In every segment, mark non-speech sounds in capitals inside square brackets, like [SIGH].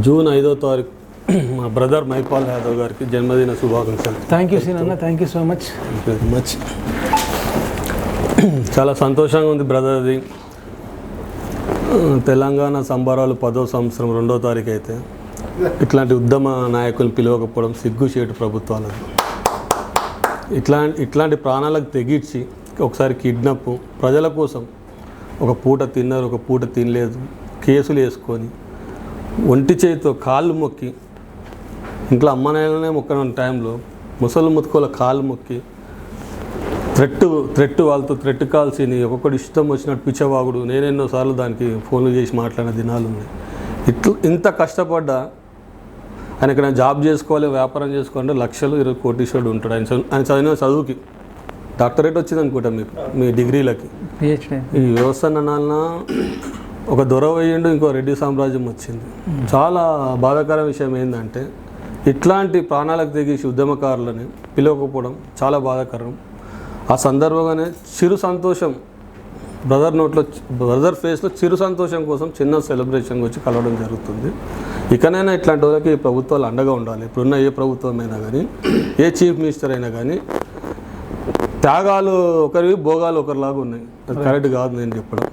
June ఐదో తారీఖు [CLEARS THROAT] మా బ్రదర్ మైపాల్ యాదవ్ గారికి జన్మదిన శుభాకాంక్షలు. థ్యాంక్ యూ సీన్ అన్న thank you so much very much చాలా సంతోషంగా ఉంది బ్రదర్ అది. తెలంగాణ సంబరాలు పదో సంవత్సరం రెండో తారీఖు అయితే ఇట్లాంటి ఉద్యమ నాయకులు పిలవకపోవడం సిగ్గుచేటు ప్రభుత్వాలకు ఇట్లా ఇట్లాంటి ప్రాణాలకు తెగించి ఒకసారి కిడ్నాప్ ప్రజల కోసం ఒక పూట తిన్నారు ఒక పూట తినలేదు కేసులు వేసుకొని ఒంటి చేతితో కాళ్ళు మొక్కి ఇంట్లో అమ్మ నాయననే మొక్కన టైంలో ముసలి ముతుకోల కాళ్ళు మొక్కి థ్రెట్ థ్రెట్ వాళ్ళతో థ్రెట్ కాల్సిని ఒక్కొక్కటి ఇష్టం వచ్చినట్టు పిచ్చవాగుడు. నేనెన్నోసార్లు దానికి ఫోన్లు చేసి మాట్లాడిన దినాలు ఉన్నాయి. ఇట్లా ఇంత కష్టపడ్డా ఆయన ఇక్కడ జాబ్ చేసుకోవాలి వ్యాపారం చేసుకోవాలంటే లక్షలు ఇరవై కోటీశ్వరుడు ఉంటాడు. ఆయన చదువు- ఆయన చదివిన చదువుకి డాక్టరేట్ వచ్చింది అనుకుంటా మీకు మీ డిగ్రీలకి. ఈ వ్యవస్థ నాన్న ఒక దొర వేయండు ఇంకో రెడ్డి సామ్రాజ్యం వచ్చింది. చాలా బాధాకర విషయం ఏంటంటే ఇట్లాంటి ప్రాణాలకు తెగేసి ఉద్యమకారులని పిలవకపోవడం చాలా బాధాకరం. ఆ సందర్భంగానే చిరు సంతోషం బ్రదర్ నోట్లో బ్రదర్ ఫేస్లో చిరు సంతోషం కోసం చిన్న సెలబ్రేషన్ వచ్చి కలవడం జరుగుతుంది. ఇకనైనా ఇట్లాంటి వాళ్ళకి ప్రభుత్వాలు అండగా ఉండాలి. ఇప్పుడున్న ఏ ప్రభుత్వం అయినా కానీ ఏ చీఫ్ మినిస్టర్ అయినా కానీ త్యాగాలు ఒకరివి భోగాలు ఒకరిలాగా ఉన్నాయి. అది కరెక్ట్ కాదు నేను చెప్పడం.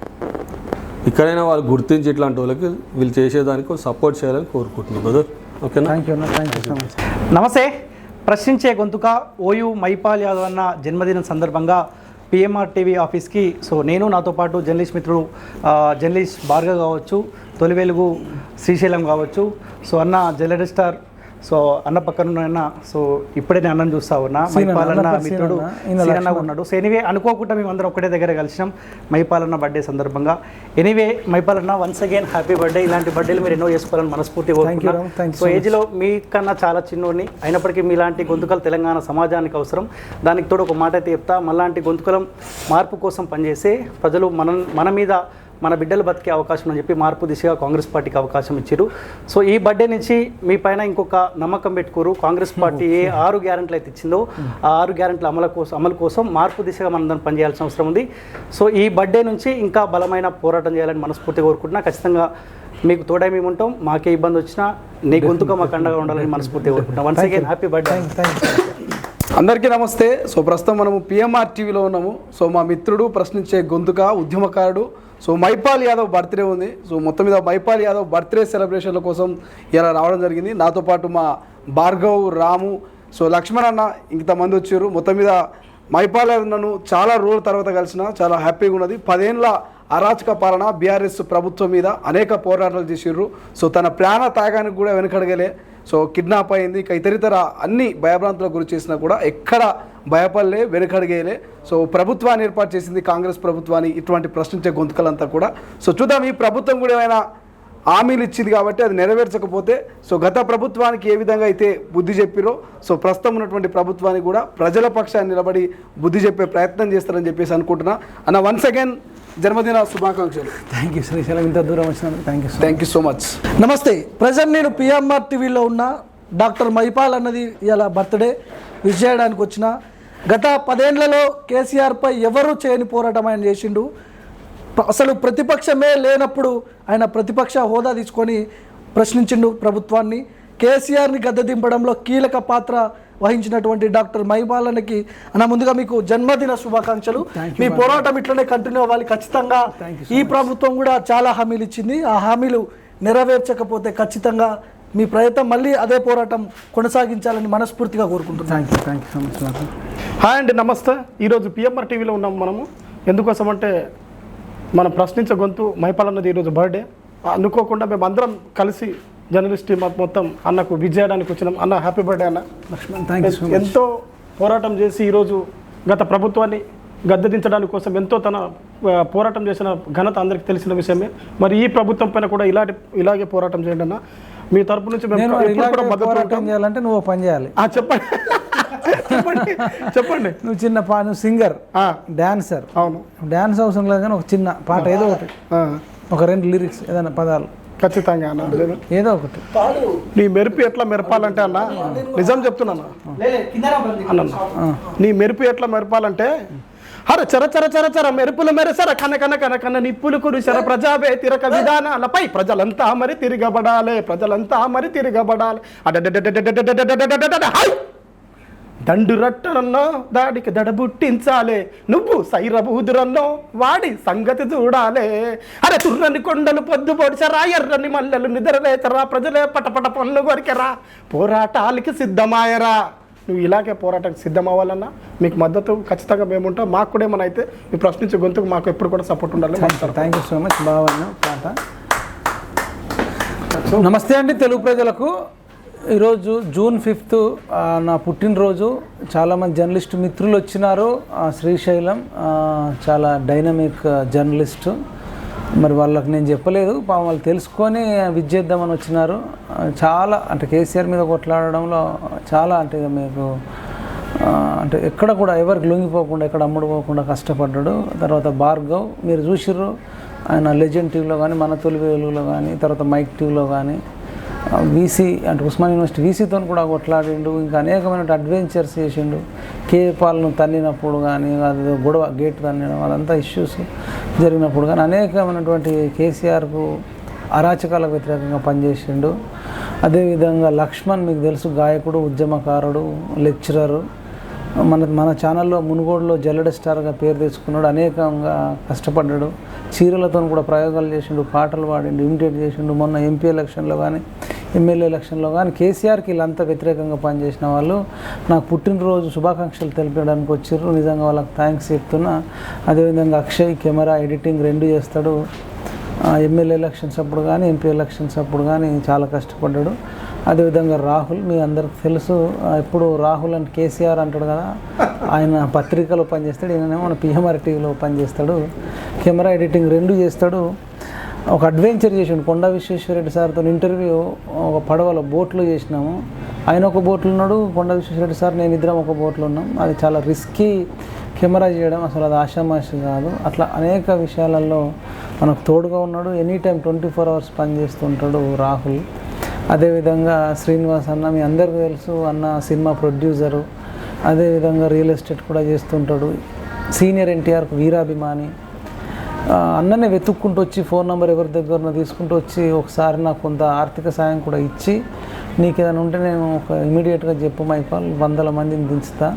ఇక్కడైనా వాళ్ళు గుర్తించి ఇట్లాంటి వాళ్ళకి వీళ్ళు చేసేదానికి సపోర్ట్ చేయాలని కోరుకుంటున్నాను బ్రదర్ ఓకేనా థ్యాంక్ యూ అన్న థ్యాంక్ యూ సో మచ్ నమస్తే. ప్రశ్నించే గొంతుక ఓయు మైపాల్ యాదవ్ అన్న జన్మదినం సందర్భంగా పిఎంఆర్ టీవీ ఆఫీస్కి. సో నేను నాతో పాటు జర్నలిస్ట్ మిత్రుడు జర్నలిస్ట్ భార్గవ్ కావచ్చు తొలి వెలుగు శ్రీశైలం కావచ్చు. సో అన్న జర్నలిస్ట్ స్టార్ సో అన్న పక్కన సో ఇప్పుడే నేను అన్నం చూస్తా ఉన్నా. సీనన్న, మైపాల్ అన్న అన్న పేరు మిత్రుడు సీనన్న. ఉన్నాడు. సో ఎనీవే అనుకోకుండా మేము అందరం ఒకటే దగ్గర కలిసినాం. మైపాల్ అన్న బర్త్డే సందర్భంగా. ఎనీవే మైపాల్ అన్న వన్స్ అగైన్ హ్యాపీ బర్త్డే ఇలాంటి బర్త్డేలు మీరు ఎన్నో చేసుకోవాలని మనస్ఫూర్తి సో so ఏజ్లో మీకన్నా చాలా చిన్నోడిని. అయినప్పటికీ మీలాంటి గొంతుకలు తెలంగాణ సమాజానికి అవసరం. దానికి తోడు ఒక మాట అయితే చెప్తా. మళ్ళాంటి గొంతుకలం మార్పు కోసం పనిచేసే ప్రజలు మన మన మీద మన బిడ్డలు బతికే అవకాశం అని చెప్పి మార్పు దిశగా కాంగ్రెస్ పార్టీకి అవకాశం ఇచ్చారు సో ఈ బర్త్డే నుంచి మీ పైన ఇంకొక నమ్మకం పెట్టుకోరు. కాంగ్రెస్ పార్టీ ఏ ఆరు గ్యారెంట్లు అయితే ఇచ్చిందో ఆ ఆరు గ్యారెంట్ల అమలు కోసం అమలు కోసం మార్పు దిశగా మనం దాన్ని పనిచేయాల్సిన అవసరం ఉంది. సో ఈ బర్త్డే నుంచి ఇంకా బలమైన పోరాటం చేయాలని మనస్ఫూర్తిగా కోరుకుంటున్నా. ఖచ్చితంగా మీకు తోడై మేము ఉంటాం. మాకే ఇబ్బంది వచ్చినా నీ గొంతుగా మాకు అండగా ఉండాలని మనస్ఫూర్తిగా కోరుకుంటాం వన్స్ అగైన్ హ్యాపీ బర్త్డే అందరికీ నమస్తే. సో ప్రస్తుతం మనము పిఎంఆర్ టీవీలో ఉన్నాము. సో మా మిత్రుడు ప్రశ్నించే గొంతుక ఉద్యమకారుడు సో మైపాల్ యాదవ్ బర్త్డే ఉంది. సో మొత్తం మీద మైపాల్ యాదవ్ బర్త్డే సెలబ్రేషన్ల కోసం ఇలా రావడం జరిగింది. నాతో పాటు మా భార్గవ్ రాము సో లక్ష్మణ్ అన్న ఇంతమంది వచ్చారు. మొత్తం మీద మైపాల్ యాదవ్ నన్ను చాలా రోజుల తర్వాత కలిసిన చాలా హ్యాపీగా ఉన్నది. పదేళ్ళ అరాచక పాలన బీఆర్ఎస్ ప్రభుత్వం మీద అనేక పోరాటాలు చేసిర్రు. సో తన ప్రాణ త్యాగానికి కూడా వెనకడగలే. సో కిడ్నాప్ అయింది. ఇక ఇతరితర అన్ని భయభ్రాంతులకు గురి చేసినా కూడా ఎక్కడ భయపడలే వెనకడిగేలే సో ప్రభుత్వాన్ని ఏర్పాటు చేసింది కాంగ్రెస్ ప్రభుత్వాన్ని ఇటువంటి ప్రశ్నించే గొంతుకలంతా కూడా. సో చూద్దాం ఈ ప్రభుత్వం కూడా ఏమైనా హామీలు ఇచ్చింది కాబట్టి అది నెరవేర్చకపోతే సో గత ప్రభుత్వానికి ఏ విధంగా అయితే బుద్ధి చెప్పిరో సో ప్రస్తుతం ఉన్నటువంటి ప్రభుత్వానికి కూడా ప్రజల పక్షాన్ని నిలబడి బుద్ధి చెప్పే ప్రయత్నం చేస్తారని చెప్పేసి అనుకుంటున్నా. అన్న వన్స్ అగైన్ జన్మదిన శుభాకాంక్షలు. థ్యాంక్ యూ శ్రీశైలం ఇంత దూరం వచ్చినందుకు thank you thank you so much నమస్తే ప్రజెంట్ నేను పిఎంఆర్ టీవీలో ఉన్న డాక్టర్ మైపాల్ అన్నది ఇలా బర్త్డే విష్ చేయడానికి వచ్చిన గత పదేళ్ళలో కేసీఆర్పై ఎవరు చేయని పోరాటం ఆయన చేసిండు? అసలు ప్రతిపక్షమే లేనప్పుడు ఆయన ప్రతిపక్ష హోదా తీసుకొని ప్రశ్నించిండు ప్రభుత్వాన్ని. కేసీఆర్ని గద్దె దింపడంలో కీలక పాత్ర వహించినటువంటి డాక్టర్ మైపాలన్నకి అన్న ముందుగా మీకు జన్మదిన శుభాకాంక్షలు. మీ పోరాటం ఇట్లనే కంటిన్యూ అవ్వాలి. ఖచ్చితంగా ఈ ప్రభుత్వం కూడా చాలా హామీలు ఇచ్చింది. ఆ హామీలు నెరవేర్చకపోతే ఖచ్చితంగా మీ ప్రయత్నం మళ్ళీ అదే పోరాటం కొనసాగించాలని మనస్ఫూర్తిగా కోరుకుంటున్నాను. Thank you thank you so much hi అండి నమస్తే. ఈరోజు పిఎంఆర్ టీవీలో ఉన్నాం మనము. ఎందుకోసం అంటే మనం ప్రశ్నించే గొంతు మైపాల్ అన్నది ఈరోజు బర్త్డే. అనుకోకుండా మేము అందరం కలిసి జర్నలిస్ట్ టీమ్ మొత్తం అన్నకు విజ్ చేయడానికి వచ్చినాం. అన్న హ్యాపీ బర్త్డే అన్న. లక్ష్మణ్ ఎంతో పోరాటం చేసి ఈరోజు గత ప్రభుత్వాన్ని గద్దెదించడానికి కోసం ఎంతో తన పోరాటం చేసిన ఘనత అందరికీ తెలిసిన విషయమే. మరి ఈ ప్రభుత్వం పైన కూడా ఇలాంటి ఇలాగే పోరాటం చేయండి అన్న. మీ తరపు నుంచి పోరాటం. చేయాలంటే నువ్వు ఓ పని చేయాలి. ఆ, చెప్పండి. చెప్పండి. చెప్పండి. నువ్వు చిన్న పా నువ్వు సింగర్ ఆ, డాన్సర్. అవును. డాన్స్ అవసరం లేదు కానీ ఒక చిన్న పాట ఏదో ఒకటి. ఆ, ఒక రెండు లిరిక్స్ ఏదైనా పదాలు. ఖచ్చితంగా అన్న. ఏదో ఒకటి. నీ మెరుపు ఎట్లా మెరపాలంటే అన్న నిజం చెప్తున్నాను. అన్న నీ మెరుపు ఎట్లా మెరపాలంటే హర చర చర చర చర మెరుపులు మెరసర కన కన కన కన నిప్పులు కురుసర ప్రజావే తిరక విధానాలపై ప్రజలంతా మరి తిరగబడాలి ప్రజలంతా మరి తిరగబడాలి. దండు రట్టనన్నో దాడికి దడబుట్టించాలే. నువ్వు సైరబూదురన్నో వాడి సంగతి చూడాలే. అరే తుర్రని కొండలు పొద్దు పొడిచరా ఎర్రని మల్లెలు నిద్రలేచరా ప్రజలే పటపట పనులు కొరికెరా. పోరాటాలకి సిద్ధమాయరా. నువ్వు ఇలాగే పోరాటానికి సిద్ధమవ్వాలన్నా మీకు మద్దతు ఖచ్చితంగా మేము ఉంటాం మాకు కూడా ఏమైనా అయితే మీ ప్రశ్నించే గొంతుకు మాకు ఎప్పుడు కూడా సపోర్ట్ ఉండాలి థ్యాంక్ యూ సో మచ్ బాగా పాట నమస్తే అండి తెలుగు ప్రజలకు. ఈరోజు జూన్ ఫిఫ్త్ నా పుట్టినరోజు. చాలామంది జర్నలిస్ట్ మిత్రులు వచ్చినారు. శ్రీశైలం చాలా డైనమిక్ జర్నలిస్ట్. మరి వాళ్ళకి నేను చెప్పలేదు పాపం వాళ్ళు తెలుసుకొని విద్యేద్దామని వచ్చినారు. చాలా అంటే కేసీఆర్ మీద కొట్లాడడంలో చాలా అంటే మీకు అంటే ఎక్కడ కూడా ఎవరికి లొంగిపోకుండా ఎక్కడ అమ్ముడుపోకుండా కష్టపడ్డాడు. తర్వాత భార్గవ్ మీరు చూసిర్రు ఆయన లెజెండ్ టీవీలో కానీ మన తొలి వెలుగులో కానీ తర్వాత మైక్ టీవీలో కానీ వీసీ అంటే ఉస్మాన్ యూనివర్సిటీ వీసీతో కూడా కొట్లాడిండు ఇంకా అనేకమైన అడ్వెంచర్స్ చేసిండు. కే పాలను తన్నినప్పుడు కానీ అది గొడవ గేట్ తన్నడం అదంతా ఇష్యూస్. జరిగినప్పుడు కానీ అనేకమైనటువంటి కేసీఆర్కు అరాచకాలకు వ్యతిరేకంగా పనిచేసిండు. అదేవిధంగా లక్ష్మణ్ మీకు తెలుసు గాయకుడు ఉద్యమకారుడు లెక్చరరు. మన మన ఛానల్లో మునుగోడులో జల్లెడ స్టార్గా పేరు తెచ్చుకున్నాడు. అనేకంగా కష్టపడ్డాడు. చీరలతో కూడా ప్రయోగాలు చేసిండు పాటలు పాడిండు ఇమిటేట్ చేసిండు. మొన్న ఎంపీ ఎలక్షన్లో కానీ ఎమ్మెల్యే ఎలక్షన్లో కానీ కేసీఆర్కి వీళ్ళంతా వ్యతిరేకంగా పనిచేసిన వాళ్ళు నాకు పుట్టినరోజు శుభాకాంక్షలు తెలిపడానికి వచ్చారు నిజంగా వాళ్ళకి థ్యాంక్స్ చెప్తున్నా. అదేవిధంగా అక్షయ్ కెమెరా ఎడిటింగ్ రెండు చేస్తాడు. ఎమ్మెల్యే ఎలక్షన్స్ అప్పుడు కానీ ఎంపీ ఎలక్షన్స్ అప్పుడు కానీ చాలా కష్టపడ్డాడు. అదేవిధంగా రాహుల్ మీ అందరికి తెలుసు ఎప్పుడు రాహుల్ అంటే కేసీఆర్ అంటాడు కదా ఆయన పత్రికలో పనిచేస్తాడు. ఈయననేమో మన పిఎంఆర్ టీవీలో పనిచేస్తాడు. కెమెరా ఎడిటింగ్ రెండు చేస్తాడు. ఒక అడ్వెంచర్ చేసిండు. కొండ విశ్వేశ్వరరెడ్డి సార్తో ఇంటర్వ్యూ ఒక పడవలో బోట్లో చేసినాము. ఆయన ఒక బోట్లో ఉన్నాడు కొండ విశ్వేశ్వరరెడ్డి సార్ నేను ఇద్దరం ఒక బోట్లో ఉన్నాం. అది చాలా రిస్కీ కెమెరా చేయడం అసలు అది ఆషామాషి కాదు. అట్లా అనేక విషయాలలో మనకు తోడుగా ఉన్నాడు. Any time twenty four hours పనిచేస్తుంటాడు Rahul. అదేవిధంగా శ్రీనివాస్ అన్న మీ అందరికీ తెలుసు అన్న సినిమా ప్రొడ్యూసరు అదేవిధంగా రియల్ ఎస్టేట్ కూడా చేస్తుంటాడు. సీనియర్ ఎన్టీఆర్కు వీరాభిమాని. అన్ననే వెతుక్కుంటూ వచ్చి ఫోన్ నెంబర్ ఎవరి దగ్గర తీసుకుంటూ వచ్చి ఒకసారి నాకు కొంత ఆర్థిక సాయం కూడా ఇచ్చి నీకు ఏదైనా ఉంటే నేను ఒక ఇమీడియట్గా చెప్పు మైపాల్ వందల మందిని దించుతా.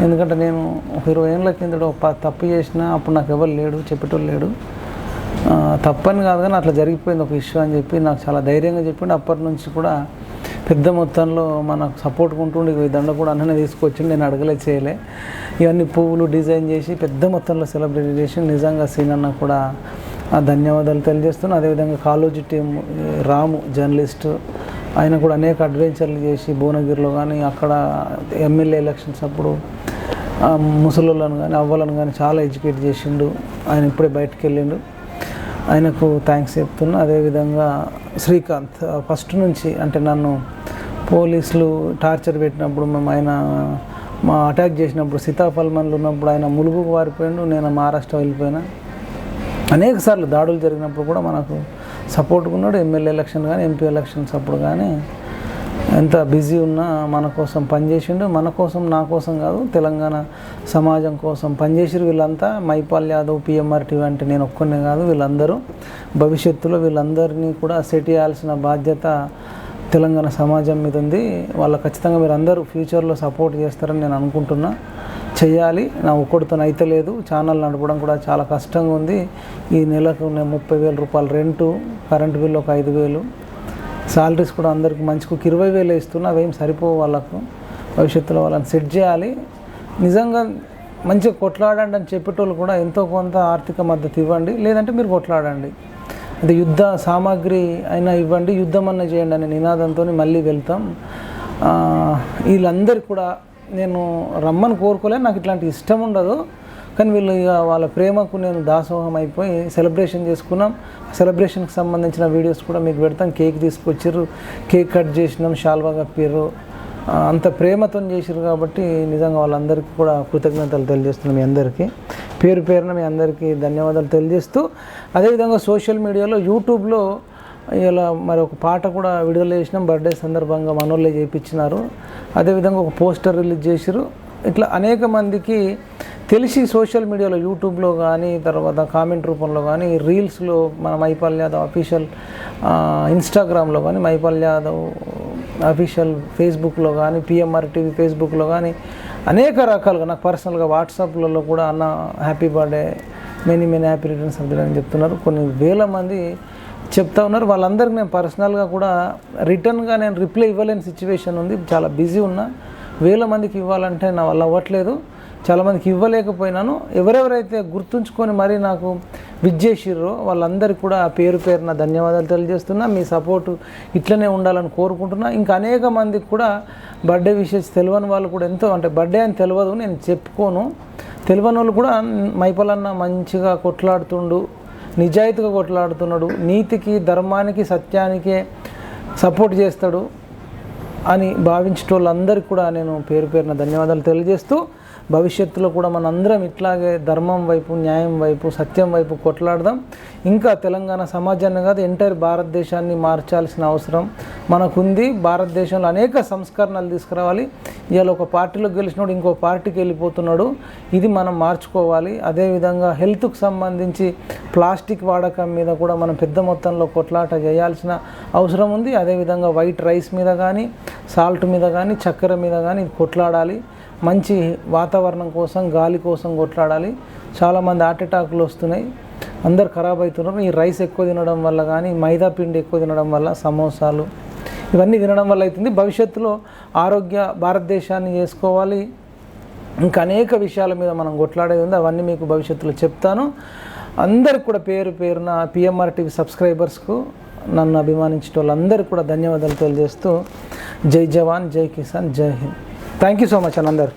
ఎందుకంటే నేను ఒక ఇరవై ఏళ్ళ కిందట ఒక ప- తప్పు చేసిన అప్పుడు నాకు ఎవరు లేడు చెప్పేటోళ్ళు లేడు. తప్పని కాదు కానీ అట్లా జరిగిపోయింది ఒక ఇష్యూ అని చెప్పి నాకు చాలా ధైర్యంగా చెప్పిండు. అప్పటి నుంచి కూడా పెద్ద మొత్తంలో మనకు సపోర్ట్ ఉంటుండే ఈ దండ కూడా అన్ననే తీసుకొచ్చి నేను అడగలే చేయలే. ఇవన్నీ పువ్వులు డిజైన్ చేసి పెద్ద మొత్తంలో సెలబ్రేట్ చేసి నిజంగా సీన్ అన్న కూడా ఆ ధన్యవాదాలు తెలియజేస్తున్నాను అదేవిధంగా కాలేజీ టీం రాము జర్నలిస్టు ఆయన కూడా అనేక అడ్వెంచర్లు చేసి భువనగిరిలో కానీ అక్కడ ఎమ్మెల్యే ఎలక్షన్స్ అప్పుడు ముసలోళ్ళను కానీ అవ్వలను కానీ చాలా ఎడ్యుకేట్ చేసిండు. ఆయన ఇప్పుడే బయటకు వెళ్ళిండు ఆయనకు థ్యాంక్స్ చెప్తున్నా. అదేవిధంగా శ్రీకాంత్ ఫస్ట్ నుంచి అంటే నన్ను పోలీసులు టార్చర్ పెట్టినప్పుడు మేము ఆయన మా అటాక్ చేసినప్పుడు సీతాఫల్మన్లు ఉన్నప్పుడు ఆయన ములుగుకు వారిపోయిండు నేను మహారాష్ట్ర వెళ్ళిపోయినా. అనేక సార్లు దాడులు జరిగినప్పుడు కూడా మనకు సపోర్ట్గా ఉన్నాడు ఎమ్మెల్యే ఎలక్షన్ కానీ ఎంపీ ఎలక్షన్స్ అప్పుడు కానీ. ఎంత బిజీ ఉన్నా మన కోసం పనిచేసిండు మన కోసం నా కోసం కాదు తెలంగాణ సమాజం కోసం పనిచేసిరు వీళ్ళంతా. మైపాల్ యాదవ్ పిఎంఆర్టీ అంటే నేను ఒక్కనే కాదు వీళ్ళందరూ. భవిష్యత్తులో వీళ్ళందరినీ కూడా సెట్ చేయాల్సిన బాధ్యత తెలంగాణ సమాజం మీద ఉంది. వాళ్ళ ఖచ్చితంగా మీరు అందరూ ఫ్యూచర్లో సపోర్ట్ చేస్తారని నేను అనుకుంటున్నా. చెయ్యాలి నా ఒక్కడితో అయితే లేదు. ఛానల్ నడపడం కూడా చాలా కష్టంగా ఉంది. ఈ నెలకు నేను ముప్పై వేల రూపాయలు రెంటు కరెంటు బిల్లు ఒక ఐదు వేలు. సాలరీస్ కూడా అందరికి మంచికి ఒక ఇరవై వేలు ఇస్తున్నా. అవేం సరిపోవు వాళ్ళకు. భవిష్యత్తులో వాళ్ళని సెట్ చేయాలి. నిజంగా మంచిగా కొట్లాడండి అని చెప్పేటోళ్ళు కూడా ఎంతో కొంత ఆర్థిక మద్దతు ఇవ్వండి. లేదంటే మీరు కొట్లాడండి. అంటే యుద్ధ సామాగ్రి అయినా ఇవ్వండి యుద్ధం అన్న చేయండి అనే నినాదంతో మళ్ళీ వెళ్తాం. వీళ్ళందరికీ కూడా నేను రమ్మని కోరుకోలేదు నాకు ఇట్లాంటి ఇష్టం ఉండదు. కానీ వీళ్ళు ఇక వాళ్ళ ప్రేమకు నేను దాసోహం అయిపోయి సెలబ్రేషన్ చేసుకున్నాం. సెలబ్రేషన్కి సంబంధించిన వీడియోస్ కూడా మీకు పెడతాం. కేక్ తీసుకొచ్చారు కేక్ కట్ చేసినాం షాల్వా కప్పారు అంత ప్రేమతో చేసారు కాబట్టి నిజంగా వాళ్ళందరికీ కూడా కృతజ్ఞతలు తెలియజేస్తున్నాం మీ అందరికీ. పేరు పేరున మీ అందరికీ ధన్యవాదాలు తెలియజేస్తూ అదేవిధంగా సోషల్ మీడియాలో యూట్యూబ్లో ఇలా మరి ఒక పాట కూడా విడుదల చేసినాం బర్త్డే సందర్భంగా మనోళ్ళే చేయించినారు అదేవిధంగా ఒక పోస్టర్ రిలీజ్ చేసిరు ఇట్లా అనేక మందికి తెలిసి సోషల్ మీడియాలో యూట్యూబ్లో కానీ తర్వాత కామెంట్ రూపంలో కానీ రీల్స్లో మన మైపాల్ యాదవ్ అఫీషియల్ ఇన్స్టాగ్రామ్లో కానీ మైపాల్ యాదవ్ అఫీషియల్ ఫేస్బుక్లో కానీ పిఎంఆర్ టీవీ ఫేస్బుక్లో కానీ అనేక రకాలుగా నాకు పర్సనల్గా వాట్సాప్లలో కూడా అన్న happy birthday many many happy returns of అని చెప్తున్నారు. కొన్ని వేల మంది చెప్తా ఉన్నారు. వాళ్ళందరికీ నేను పర్సనల్గా కూడా రిటర్న్గా నేను రిప్లై ఇవ్వలేని సిచ్యువేషన్ ఉంది. చాలా బిజీ ఉన్నా. వేల మందికి ఇవ్వాలంటే నా వల్ల అవ్వట్లేదు. చాలామందికి ఇవ్వలేకపోయినాను. ఎవరెవరైతే గుర్తుంచుకొని మరీ నాకు విజ్జేసిర్రో వాళ్ళందరికీ కూడా పేరు పేరున ధన్యవాదాలు తెలియజేస్తున్నా. మీ సపోర్టు ఇట్లనే ఉండాలని కోరుకుంటున్నా. ఇంకా అనేక మందికి కూడా బర్త్డే విషెస్ తెలియని వాళ్ళు కూడా ఎంతో అంటే బర్త్డే అని తెలియదు నేను చెప్పుకోను. తెలియని వాళ్ళు కూడా మైపలన్న మంచిగా కొట్లాడుతుండు నిజాయితీగా కొట్లాడుతున్నాడు నీతికి ధర్మానికి సత్యానికే సపోర్ట్ చేస్తాడు అని భావించేటోళ్ళందరికీ కూడా నేను పేరు పేరున ధన్యవాదాలు తెలియజేస్తూ భవిష్యత్తులో కూడా మనందరం ఇట్లాగే ధర్మం వైపు న్యాయం వైపు సత్యం వైపు కొట్లాడదాం. ఇంకా తెలంగాణ సమాజాన్ని కాదు ఎంటైర్ భారతదేశాన్ని మార్చాల్సిన అవసరం మనకుంది. భారతదేశంలో అనేక సంస్కరణలు తీసుకురావాలి. ఇవాళ ఒక పార్టీలో గెలిచినోడు ఇంకో పార్టీకి వెళ్ళిపోతున్నాడు. ఇది మనం మార్చుకోవాలి. అదేవిధంగా హెల్త్కు సంబంధించి ప్లాస్టిక్ వాడకం మీద కూడా మనం పెద్ద మొత్తంలో కొట్లాట చేయాల్సిన అవసరం ఉంది. అదేవిధంగా వైట్ రైస్ మీద కానీ సాల్ట్ మీద కానీ చక్కెర మీద కానీ కొట్లాడాలి. మంచి వాతావరణం కోసం గాలి కోసం కొట్లాడాలి. చాలామంది హార్ట్ అటాకులు వస్తున్నాయి. అందరు ఖరాబ్ అవుతున్నారు. ఈ రైస్ ఎక్కువ తినడం వల్ల కానీ మైదా పిండి ఎక్కువ తినడం వల్ల సమోసాలు ఇవన్నీ తినడం వల్ల అవుతుంది. భవిష్యత్తులో ఆరోగ్య భారతదేశాన్ని చేసుకోవాలి. ఇంకా అనేక విషయాల మీద మనం కొట్లాడేది ఉంది. అవన్నీ మీకు భవిష్యత్తులో చెప్తాను. అందరికి కూడా పేరు పేరున పిఎంఆర్ టీవీ సబ్స్క్రైబర్స్కు నన్ను అభిమానించిన వాళ్ళందరికీ కూడా ధన్యవాదాలు తెలియజేస్తూ జై జవాన్ జై కిసాన్ జై Hind. Thank you so much అని అందరు